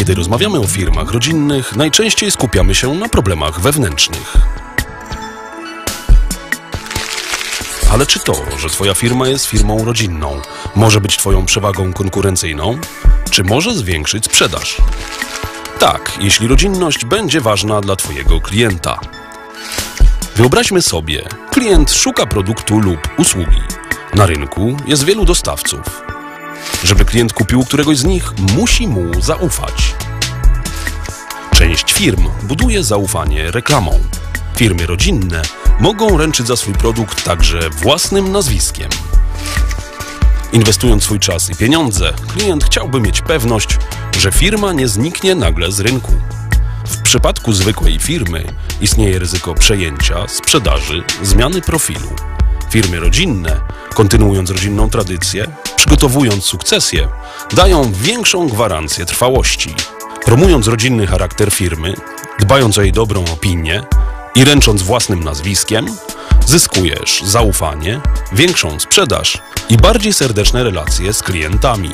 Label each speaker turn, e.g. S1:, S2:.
S1: Kiedy rozmawiamy o firmach rodzinnych, najczęściej skupiamy się na problemach wewnętrznych. Ale czy to, że Twoja firma jest firmą rodzinną, może być Twoją przewagą konkurencyjną? Czy może zwiększyć sprzedaż? Tak, jeśli rodzinność będzie ważna dla Twojego klienta. Wyobraźmy sobie, klient szuka produktu lub usługi. Na rynku jest wielu dostawców. Żeby klient kupił któregoś z nich, musi mu zaufać. Część firm buduje zaufanie reklamą. Firmy rodzinne mogą ręczyć za swój produkt także własnym nazwiskiem. Inwestując swój czas i pieniądze, klient chciałby mieć pewność, że firma nie zniknie nagle z rynku. W przypadku zwykłej firmy istnieje ryzyko przejęcia, sprzedaży, zmiany profilu. Firmy rodzinne, kontynuując rodzinną tradycję, przygotowując sukcesję, dają większą gwarancję trwałości. Promując rodzinny charakter firmy, dbając o jej dobrą opinię i ręcząc własnym nazwiskiem, zyskujesz zaufanie, większą sprzedaż i bardziej serdeczne relacje z klientami.